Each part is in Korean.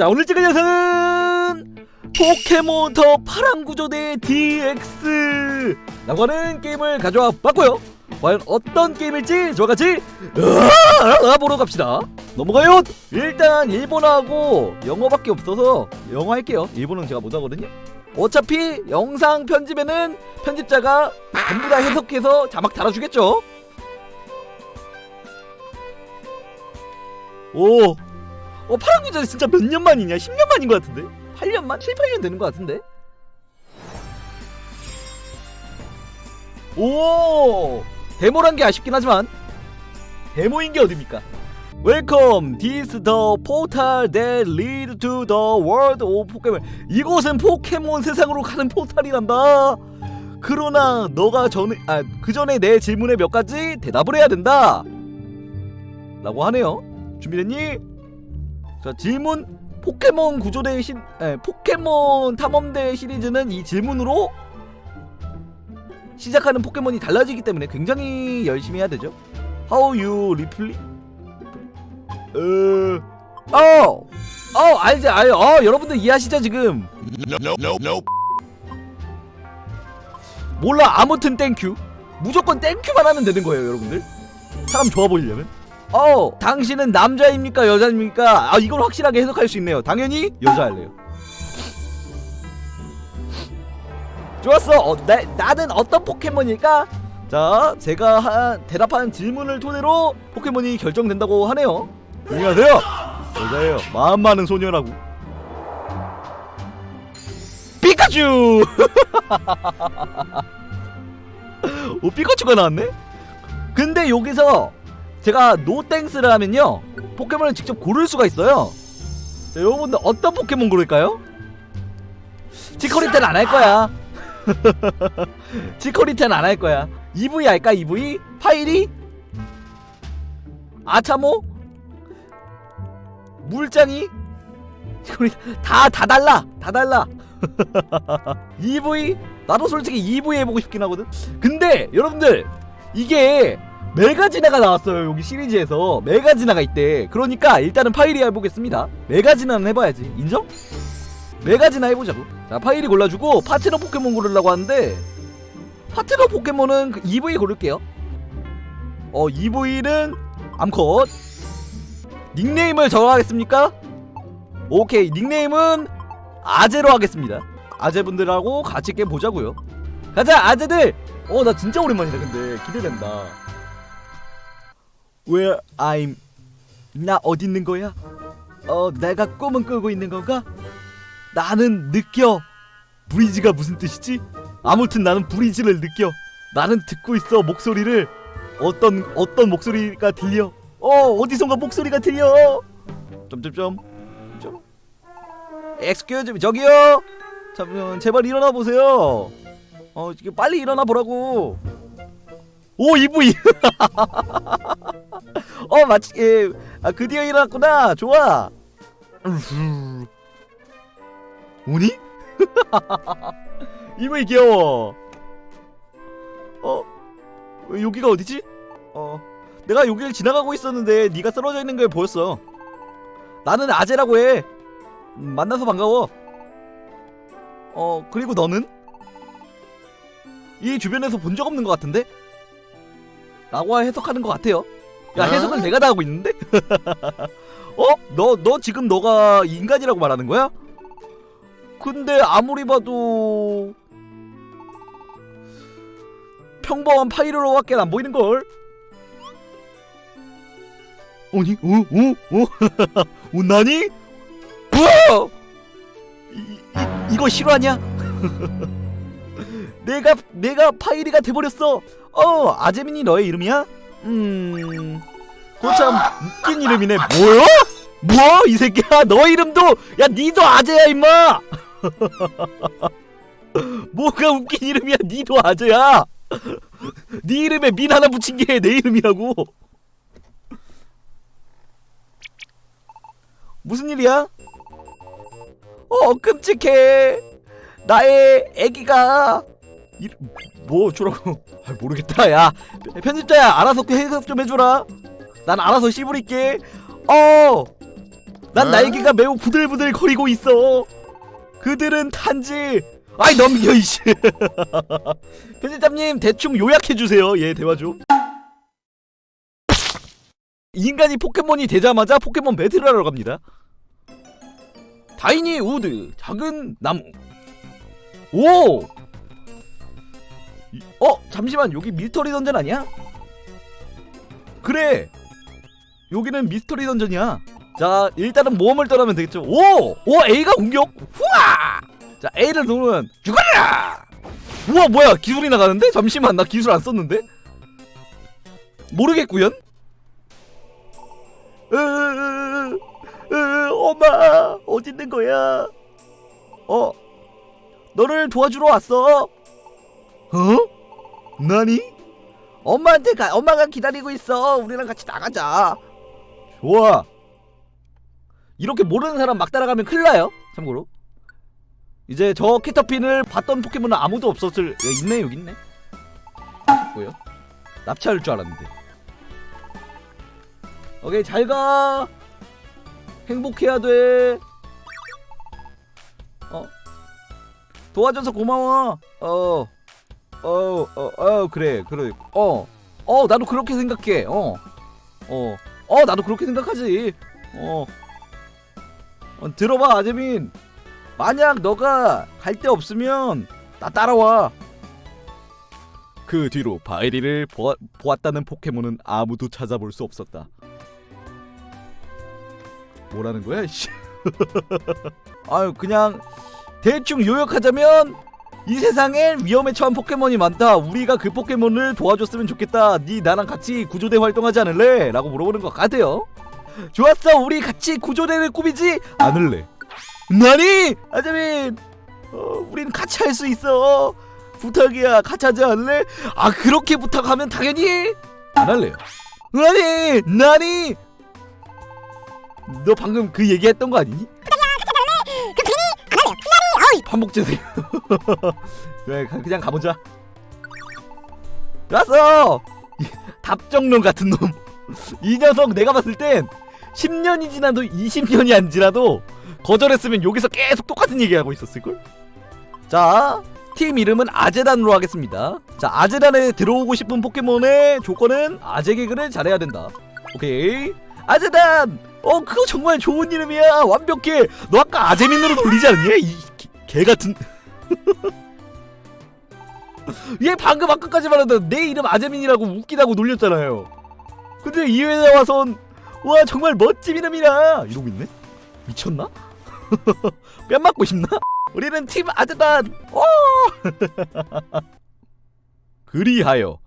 자 오늘 찍을 영상은 포켓몬 더 파란 구조대 DX 라고 하는 게임을 가져와 봤고요. 과연 어떤 게임일지 저같이 알아보러 갑시다. 넘어가요. 일단 일본어하고 영어밖에 없어서 영어 할게요. 일본어는 제가 못하거든요. 어차피 영상 편집에는 편집자가 전부 다 해석해서 자막 달아주겠죠? 오 어, 파란 구조대 진짜 몇 년 만이냐? 10년 만인 것 같은데? 8년 만? 7, 8년 되는 것 같은데? 오! 데모란 게 아쉽긴 하지만 데모인 게 어딥니까? Welcome, this the portal that lead to the world of Pokemon. 이곳은 포켓몬 세상으로 가는 포탈이란다. 그러나 너가 전에 아, 그 전에 내 질문에 몇 가지 대답을 해야 된다. 라고 하네요. 준비됐니? 자 질문 포켓몬 구조대 시 에, 포켓몬 탐험대 시리즈는 이 질문으로 시작하는 포켓몬이 달라지기 때문에 굉장히 열심히 해야 되죠. How you replay? 어, 어, 어, 알지, 알, 어, 여러분들 이해하시죠 지금? Nope, nope, nope. 몰라, 아무튼 땡큐. 무조건 땡큐만 하면 되는 거예요, 여러분들. 사람 좋아 보이려면. 어, 당신은 남자입니까, 여자입니까? 아, 이걸 확실하게 해석할 수 있네요. 당연히 여자 할래요. 좋았어. 어, 나, 나는 어떤 포켓몬일까? 자, 제가 한 대답한 질문을 토대로 포켓몬이 결정된다고 하네요. 안녕하세요. 여자예요. 마음 많은 소녀라고. 피카츄! 오, 피카츄가 나왔네? 근데 여기서 제가 노땡스를 하면요 포켓몬을 직접 고를 수가 있어요 자, 여러분들 어떤 포켓몬 고를까요? 치코리테는 안할 거야 치코리테는 안할 거야 EV 할까 EV? 파이리? 아차모? 물장이? 치코리테 다다 달라 다 달라 EV? 나도 솔직히 EV 해보고 싶긴 하거든 근데 여러분들 이게 메가지나가 나왔어요 여기 시리즈에서. 메가지나가 있대. 그러니까 일단은 파이리 해보겠습니다. 메가지나는 해봐야지. 인정? 메가지나 해보자고. 자 파이리 골라주고 파트너 포켓몬 고르려고 하는데 파트너 포켓몬은 그 EV 고를게요. 어 EV는 암컷. 닉네임을 정하겠습니까? 오케이 닉네임은 아제로 하겠습니다. 아제분들하고 같이 게임 보자고요. 가자 아제들! 어 나 진짜 오랜만이다 근데. 기대된다 Where I'm 나 어디 있는 거야? 어 내가 꿈은 꾸고 있는 건가? 나는 느껴. 브리지가 무슨 뜻이지? 아무튼 나는 브리지를 느껴. 나는 듣고 있어 목소리를. 어떤 어떤 목소리가 들려? 어 어디선가 목소리가 들려. 점점점. 좀 엑스큐즈 저기요. 잠 제발 일어나 보세요. 어 빨리 일어나 보라고 오 이브이 어 마치 예, 아 드디어 일어났구나. 좋아. 오니 이브이 귀여워. 어 여기가 어디지? 어 내가 여기를 지나가고 있었는데 네가 쓰러져 있는 걸 보였어. 나는 아재라고 해. 음, 만나서 반가워. 어 그리고 너는? 이 주변에서 본 적 없는 것 같은데? 라고 해석하는 것 같아요. 야, 어? 해석을 내가 다 하고 있는데? 어? 너, 너 지금 너가 인간이라고 말하는 거야? 근데 아무리 봐도 평범한 파이로로밖에 안 보이는 걸? 아니, 어, 어, 어? 어, 나니? 우와! 이, 이, 이거 실화냐? 내가 내가 파이리가 돼버렸어. 어 아재민이 너의 이름이야? 음, 그참 웃긴 이름이네. 뭐요? 뭐 이 새끼야? 너 이름도 야 니도 아재야 임마. 뭐가 웃긴 이름이야? 니도 아재야. 네 이름에 민 하나 붙인 게 내 이름이라고. 무슨 일이야? 어 끔찍해. 나의 애기가 이, 뭐 어쩌라고 아, 모르겠다 야 편집자야 알아서 그 해석 좀 해줘라 난 알아서 씹으릴게 어난 어? 날개가 매우 부들부들 거리고 있어. 그들은 단지 아이 넘겨 이씨. 편집장님 대충 요약해 주세요. 예 대화 좀. 인간이 포켓몬이 되자마자 포켓몬 배틀을 하러 갑니다. 다이니 우드 작은 나무. 오. 이- 어 잠시만 여기 미스터리 던전 아니야? 그래. 여기는 미스터리 던전이야. 자 일단은 모험을 떠나면 되겠죠. 오, 오 A가 공격. 후아. 자 A를 누르면 죽어라. 우와 뭐야 기술이 나가는데? 잠시만 나 기술 안 썼는데? 모르겠구연. 엄마 어디 있는 거야? 어 너를 도와주러 왔어. 어? 나니? 엄마한테 가 엄마가 기다리고 있어. 우리랑 같이 나가자. 좋아. 이렇게 모르는 사람 막 따라가면 큰일 나요. 참고로. 이제 저 캐터핀을 봤던 포켓몬은 아무도 없었을. 야, 있네 여기 있네. 뭐요? 납치할 줄 알았는데. 오케이 잘 가. 행복해야 돼. 어? 도와줘서 고마워. 어. 어, 어, 어, 그래, 그래. 어, 어, 나도 그렇게 생각해. 어, 어, 어, 나도 그렇게 생각하지. 어, 어 들어봐, 아재민. 만약 너가 갈 데 없으면 나 따라와. 그 뒤로 바이리를 보아, 보았다는 포켓몬은 아무도 찾아볼 수 없었다. 뭐라는 거야, 씨. 아유, 그냥 대충 요약하자면 이 세상엔 위험에 처한 포켓몬이 많다. 우리가 그 포켓몬을 도와줬으면 좋겠다. 네 나랑 같이 구조대 활동하지 않을래? 라고 물어보는 것 같아요. 좋았어. 우리 같이 구조대를 꾸미지 않을래. 나니? 아자민. 어, 우린 같이 할 수 있어. 부탁이야. 같이 하지 않을래? 아 그렇게 부탁하면 당연히 안 할래요. 나니? 나니? 너 방금 그 얘기했던 거 아니니? 재생. 그래 가- 그냥 가보자. 왔어. 이 답정론 같은 놈. 이 녀석 내가 봤을 땐 10년이 지나도 20년이 안 지나도 거절했으면 여기서 계속 똑같은 얘기하고 있었을 걸. 자. 팀 이름은 아제단으로 하겠습니다. 자, 아제단에 들어오고 싶은 포켓몬의 조건은 아제 개그를 잘해야 된다. 오케이. 아제단! 어, 그거 정말 좋은 이름이야. 완벽해. 너 아까 아제민으로 돌리지 않았냐? 이 개 같은. 얘 방금 아까까지 말하던 내 이름 아재민이라고 웃기다고 놀렸잖아요. 근데 이 회사에 와선 와 정말 멋진 이름이라 이러고 있네. 미쳤나? 뺨 맞고 싶나? 우리는 팀 아재단. 오! 그리하여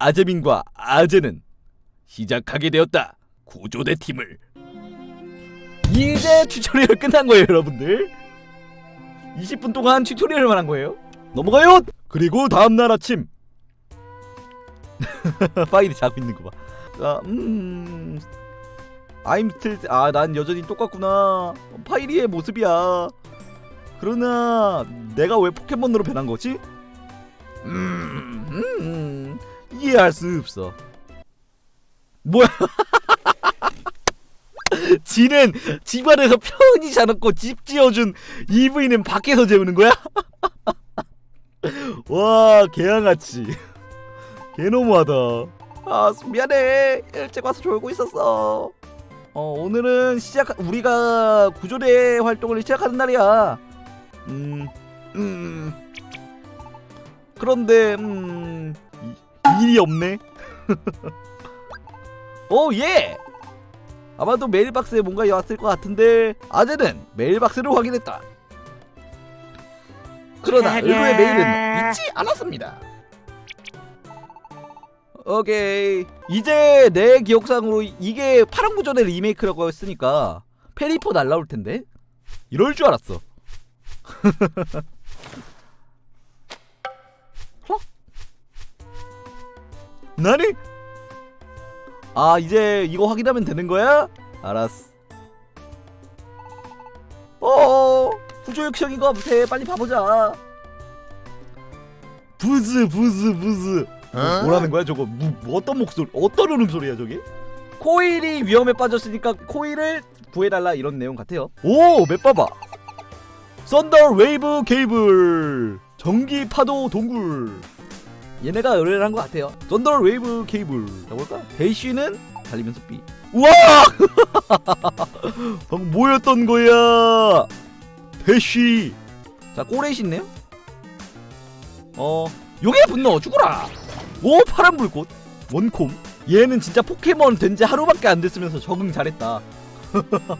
아재민과 아재는 시작하게 되었다. 구조대 팀을. 이제 튜토리얼 끝난 거예요, 여러분들. 20분 동안 튜토리얼만 한 거예요. 넘어가요. 그리고 다음 날 아침 파일이 자고 있는 거 봐. 자, 음, I'm still 아, 난 여전히 똑같구나. 파일이의 모습이야. 그러나 내가 왜 포켓몬으로 변한 거지? 음, 음, 이해할 수 없어. 뭐야? 지는 집안에서 편히 자놓고 집 지어준 EV는 밖에서 재우는 거야? 와 개양아치. 개너무하다. 아 미안해. 일찍 와서 졸고 있었어. 어 오늘은 시작 우리가 구조대 활동을 시작하는 날이야. 음, 음. 그런데 음 이- 일이 없네. 오예 아마도 메일박스에 뭔가 왔을 것 같은데 아재는 메일박스를 확인했다 그러나 의도의 메일은 잊지 않았습니다. 오케이 이제 내 기억상으로 이게 파란 구조대 리메이크라고 했으니까 페리포 날라올 텐데 이럴 줄 알았어. 어? 나니? 아 이제 이거 확인하면 되는 거야? 알았어. 어 구조 역형인 거 같아. 빨리 봐보자. 부즈 부즈 부즈. 뭐, 뭐라는 거야 저거? 뭐, 뭐 어떤 목소리? 어떤 울음소리야 저게? 코일이 위험에 빠졌으니까 코일을 구해달라 이런 내용 같아요. 오, 맵 봐봐. 썬더 웨이브 케이블 전기 파도 동굴 얘네가 의뢰를 한 것 같아요. 썬더 웨이브 케이블 가볼까? 대쉬는 달리면서 B. 우와! 방금 뭐였던 거야? 대쉬. 자 꼬레시 있네요. 어, 요게 분노 죽어라. 오 파란 불꽃 원콤. 얘는 진짜 포켓몬 된 지 하루밖에 안 됐으면서 적응 잘했다.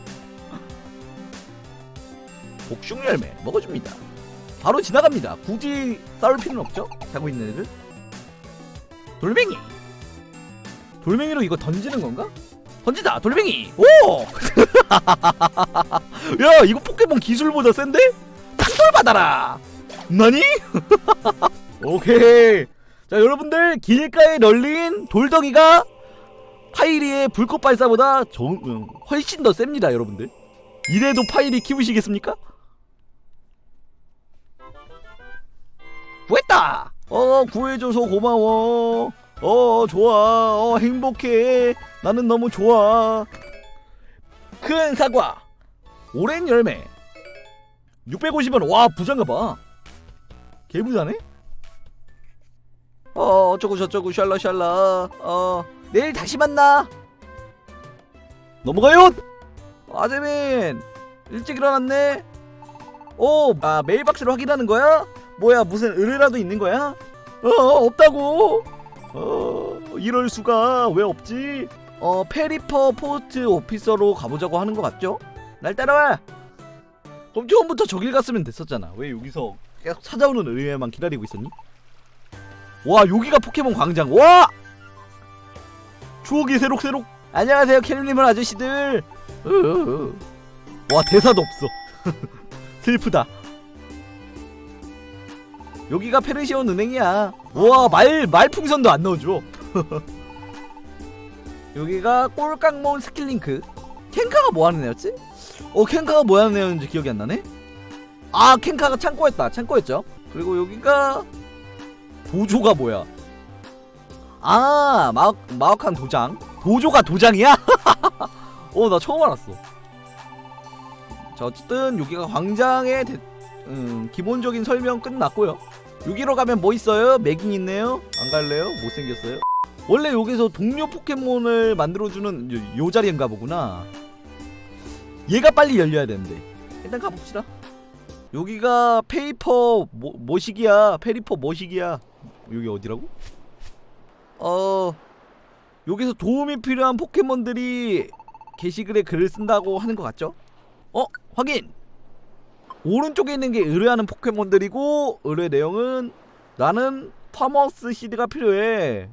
복숭 열매 먹어줍니다. 바로 지나갑니다. 굳이 싸울 필요는 없죠? 자고 있는 애들. 돌멩이. 돌멩이로 이거 던지는 건가? 던지다 돌멩이. 오! 야 이거 포켓몬 기술보다 센데? 탕돌 받아라. 나니? 오케이. 자 여러분들 길가에 널린 돌덩이가 파이리의 불꽃 발사보다 정, 음, 훨씬 더 셉니다 여러분들. 이래도 파이리 키우시겠습니까? 구했다. 어 구해줘서 고마워. 어 좋아. 어 행복해. 나는 너무 좋아. 큰 사과. 오랜 열매. 650원. 와 부자인가 봐. 개부자네? 어 어쩌고 저쩌고 샬라 샬라. 어 내일 다시 만나. 넘어가요. 아재민 일찍 일어났네. 오, 아 메일박스를 확인하는 거야? 뭐야 무슨 의뢰라도 있는 거야? 어 없다고. 어 이럴 수가 왜 없지? 어 페리퍼 포스트 오피서로 가보자고 하는 것 같죠? 날 따라와. 그럼 처음부터 저길 갔으면 됐었잖아. 왜 여기서 계속 찾아오는 의뢰만 기다리고 있었니? 와 여기가 포켓몬 광장. 와 추억이 새록새록. 안녕하세요 캐롤님은 아저씨들. 으으으. 와 대사도 없어. 슬프다. 여기가 페르시온 은행이야. 와, 말, 말풍선도 안 넣어줘. 여기가 꼴깡몬 스킬링크. 켄카가 뭐 하는 애였지? 어, 켄카가 뭐 하는 애였는지 기억이 안 나네? 아, 켄카가 창고였다. 창고였죠. 그리고 여기가 도조가 뭐야? 아, 마억, 마억한 도장. 도조가 도장이야? 어, 나 처음 알았어. 자, 어쨌든 여기가 광장의 대, 음, 기본적인 설명 끝났고요. 여기로 가면 뭐 있어요? 맥인 있네요? 안 갈래요? 못생겼어요? 원래 여기서 동료 포켓몬을 만들어주는 요, 요 자리인가 보구나. 얘가 빨리 열려야 되는데. 일단 가봅시다. 여기가 페이퍼 모, 모식이야. 페리퍼 모식이야. 여기 어디라고? 어, 여기서 도움이 필요한 포켓몬들이 게시글에 글을 쓴다고 하는 것 같죠? 어? 확인! 오른쪽에 있는 게 의뢰하는 포켓몬들이고 의뢰 내용은 나는 파머스 시드가 필요해.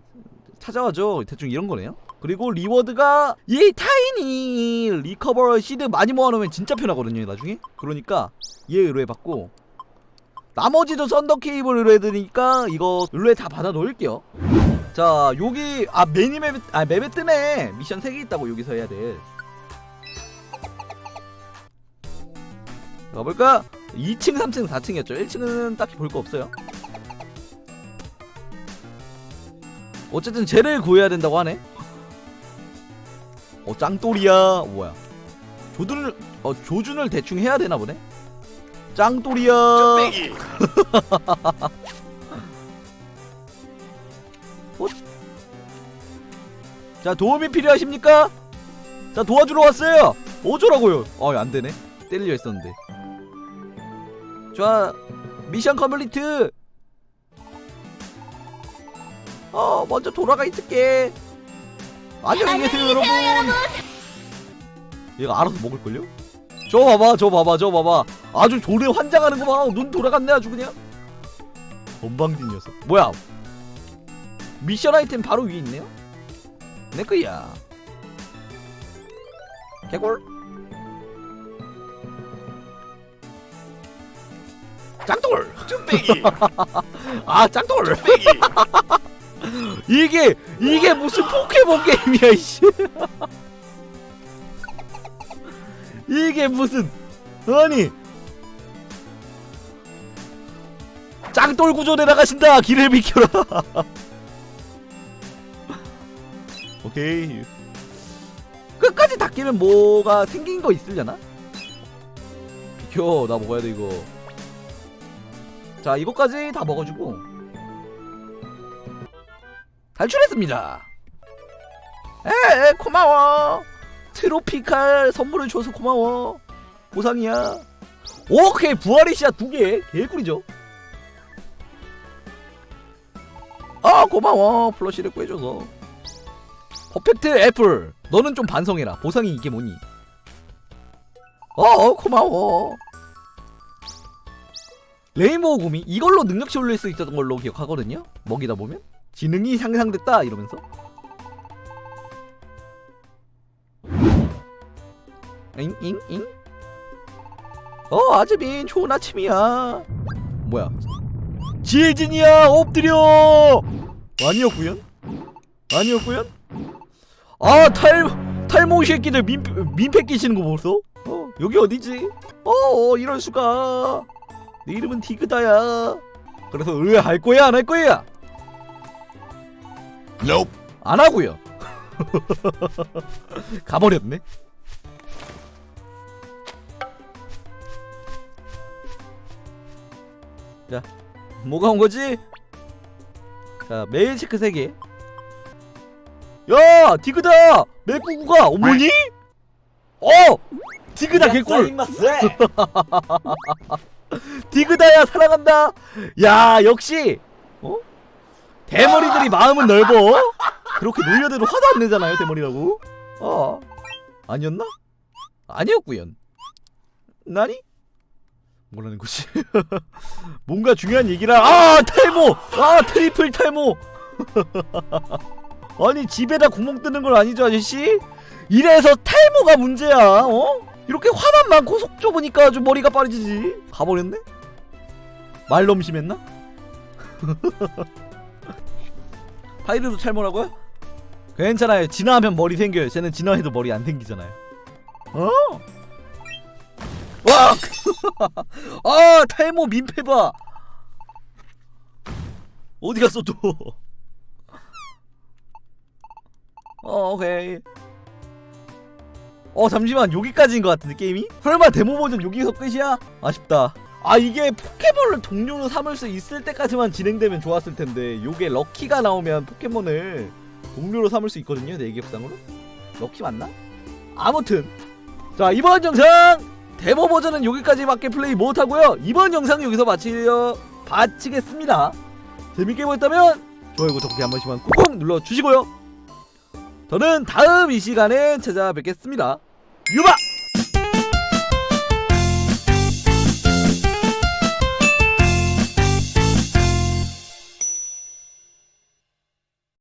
찾아와줘. 대충 이런 거네요. 그리고 리워드가 이 타이니! 리커버 시드 많이 모아놓으면 진짜 편하거든요 나중에. 그러니까 얘 의뢰받고 나머지도 썬더 케이블 의뢰드니까 이거 의뢰 다 받아 놓을게요. 자 여기 아 매니맵 아 맵에 뜨네. 미션 3개 있다고 여기서 해야 돼 가볼까? 2층, 3층, 4층이었죠. 1층은 딱히 볼 거 없어요. 어쨌든 쟤를 구해야 된다고 하네. 어 짱돌이야. 뭐야? 조준을 어 조준을 대충 해야 되나 보네. 짱돌이야. 뚝배기 자 도움이 필요하십니까? 자 도와주러 왔어요. 어쩌라고요? 어안 되네. 때리려 했었는데. 좋아. 미션 컴플리트. 어 먼저 돌아가 있을게. 안녕히 계세요 여러분. 얘가 알아서 먹을걸요? 저 봐봐 저 봐봐 저 봐봐. 아주 조례 환장하는 거봐눈 돌아갔네 아주 그냥. 건방진 녀석. 뭐야? 미션 아이템 바로 위에 있네요? 내 거야. 개골 짱돌. 뚝배기. 아 짱돌. 뚝배기. 이게 이게 무슨 포켓몬 게임이야 이씨. 이게 무슨 아니. 짱돌 구조대 나가신다 길을 비켜라. 오케이. 끝까지 다 깨면 뭐가 생긴 거 있으려나? 비켜 나 먹어야 돼 이거 자 이거까지 다 먹어주고 탈출했습니다. 에 고마워. 트로피칼 선물을 줘서 고마워. 보상이야. 오케이 부활의 씨앗 두개. 개꿀이죠. 아 고마워. 플러시를 구해줘서. 퍼펙트 애플. 너는 좀 반성해라. 보상이 이게 뭐니? 어 고마워 레이모어 구미 이걸로 능력치 올릴 수 있었던 걸로 기억하거든요? 먹이다 보면? 지능이 향상됐다! 이러면서? 잉잉잉? 어 아즈민 좋은 아침이야. 뭐야? 지혜진이야! 엎드려! 아니었구연? 아니었구연? 아탈 탈모 새끼들 민 민폐 끼시는 거 보소 어 여기 어디지? 어, 어 이럴 수가 내 이름은 디그다야. 그래서 의할 거야 안 할 거야? Nope. 안 하고요. 가버렸네. 자 뭐가 온 거지? 자 메일 체크 3개. 야 디그다! 맥구구가 어머니? 어! 디그다 개꿀 디그다야 사랑한다. 야 역시 어? 대머리들이 마음은 넓어. 그렇게 놀려대도 화도 안 내잖아요 대머리라고. 어 아니었나? 아니었구연. 나니? 뭐라는 거지? 뭔가 중요한 얘기라. 아 탈모! 아 트리플 탈모! 아니 집에다 구멍 뚫는 걸 아니죠 아저씨? 이래서 탈모가 문제야 어 이렇게 화만 많고 속 좁으니까 좀 머리가 빠르지지. 가버렸네? 말 너무 심했나? 파이르도 탈모라고요? 괜찮아요. 진화하면 머리 생겨요. 쟤는 진화해도 머리 안 생기잖아요. 어? 와! 아 탈모 민폐 봐! 어디 갔어 또? 어, 오케이. 어, 잠시만. 여기까지인 것 같은데, 게임이? 설마 데모 버전 여기서 끝이야? 아쉽다. 아, 이게 포켓몬을 동료로 삼을 수 있을 때까지만 진행되면 좋았을 텐데, 요게 럭키가 나오면 포켓몬을 동료로 삼을 수 있거든요, 내 기억상으로? 럭키 맞나? 아무튼. 자, 이번 영상! 데모 버전은 여기까지밖에 플레이 못하고요. 이번 영상 여기서 마치려, 마치겠습니다. 재밌게 보셨다면, 좋아요, 구독 한 번씩만 꾹꾹 눌러주시고요. 저는 다음 이 시간에 찾아뵙겠습니다. 유바!